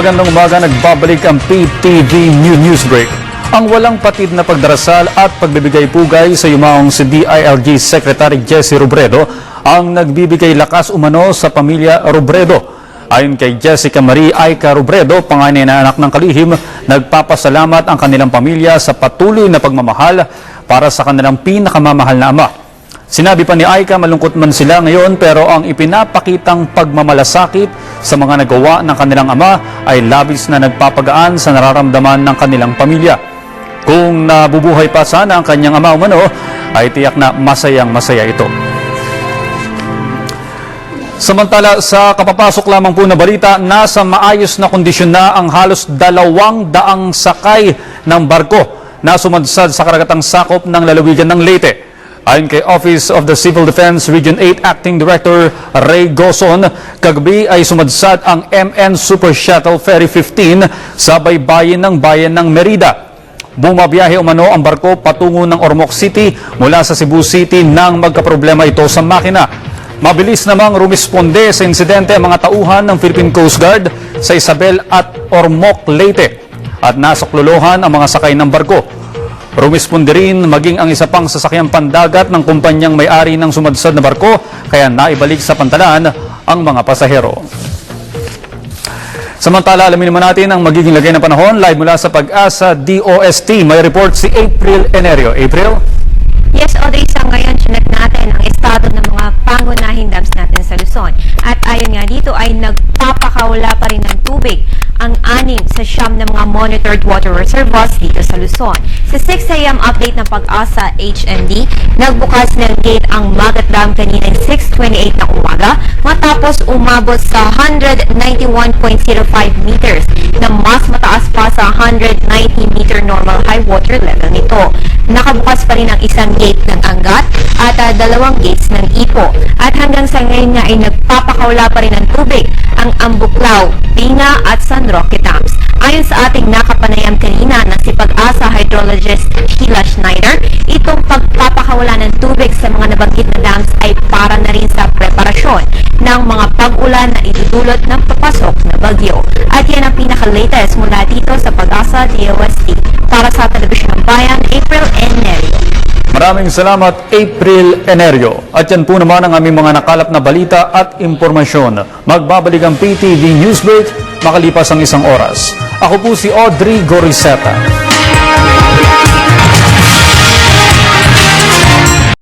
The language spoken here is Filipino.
Magandang umaga, nagbabalik ang PTV New News Break. Ang walang patid na pagdarasal at pagbibigay pugay sa yumaong si DILG Secretary Jesse Robredo ang nagbibigay lakas umano sa pamilya Robredo. Ayon kay Jessica Marie Aika Robredo, panganay na anak ng kalihim, nagpapasalamat ang kanilang pamilya sa patuloy na pagmamahal para sa kanilang pinakamamahal na ama. Sinabi pa ni Aika malungkot man sila ngayon pero ang ipinapakitang pagmamalasakit sa mga nagawa ng kanilang ama ay labis na nagpapagaan sa nararamdaman ng kanilang pamilya. Kung nabubuhay pa sana ang kanyang ama umano, ay tiyak na masayang masaya ito. Samantala sa kapapasok lamang po na balita, nasa maayos na kondisyon na ang halos dalawang daang sakay ng barko na sumadsad sa karagatang sakop ng lalawigan ng Leyte. Ayon kay Office of the Civil Defense Region 8 Acting Director Ray Goson, kagabi ay sumadsad ang MN Super Shuttle Ferry 15 sa baybayin ng bayan ng Merida. Bumabiyahe umano ang barko patungo ng Ormoc City mula sa Cebu City nang magkaproblema ito sa makina. Mabilis namang rumisponde sa insidente ang mga tauhan ng Philippine Coast Guard sa Isabel at Ormoc, Leyte at nasaklolohan ang mga sakay ng barko. Rumisponde rin maging ang isa pang sasakyang pandagat ng kumpanyang may-ari ng sumadsad na barko kaya naibalik sa pantalan ang mga pasahero. Samantala, alamin naman natin ang magiging lagay ng panahon live mula sa Pag-asa DOST. May report si April Enerio. April? Yes, Audrey, sa ngayon, chinek natin ang estado ng mga pangunahing dams natin sa Luzon. At ayon nga dito ay nagpapakawala pa rin ng tubig anim sa siyam ng mga monitored water reservoirs dito sa Luzon. Sa 6 a.m. update ng pag-asa HMD, nagbukas ng gate ang Magat Dam kanina 6.28 ng umaga matapos umabot sa 191.05 meters na mas mataas pa sa 190 meter normal high water level nito. Nakabukas pa rin ang isang gate ng Angat at ah, dalawang gates ng Ipo. At hanggang sa ngayon nga ay nagpapakawala pa rin ng tubig Ambuklaw, Binga at San Roque Dams. Ayon sa ating nakapanayam kanina na si Pag-asa hydrologist Sheila Schneider, itong pagpapakawala ng tubig sa mga nabanggit na dams ay para na rin sa preparasyon ng mga pag-ulan na idudulot ng papasok na bagyo. At yan ang pinaka-latest mula dito sa Pag-asa DOST. Para sa Telebisyon ng Bayan. Maraming salamat, April Enerio. At yan po naman ang aming mga nakalap na balita at impormasyon. Magbabalik ang PTV Newsbreak makalipas ang isang oras. Ako po si Audrey Goriseta.